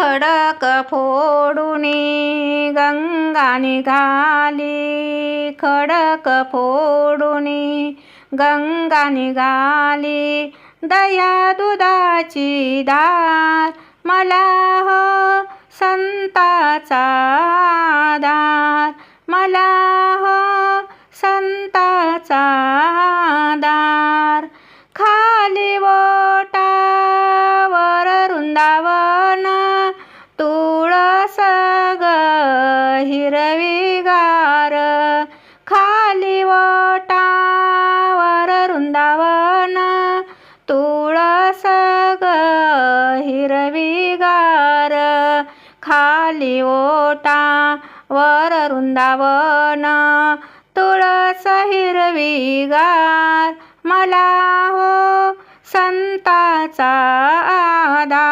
खडक फोडून गंगा निघाली खडक फोडून गंगा निघाली दया दुधाची दार मला हो संताचा दार मला हिरवीगार खाली ओटावर वृंदावन तुळस ग हिरवीगार खाली ओटा वर वृंदावन तुळस हिरवीगार मला हो संताचा आदा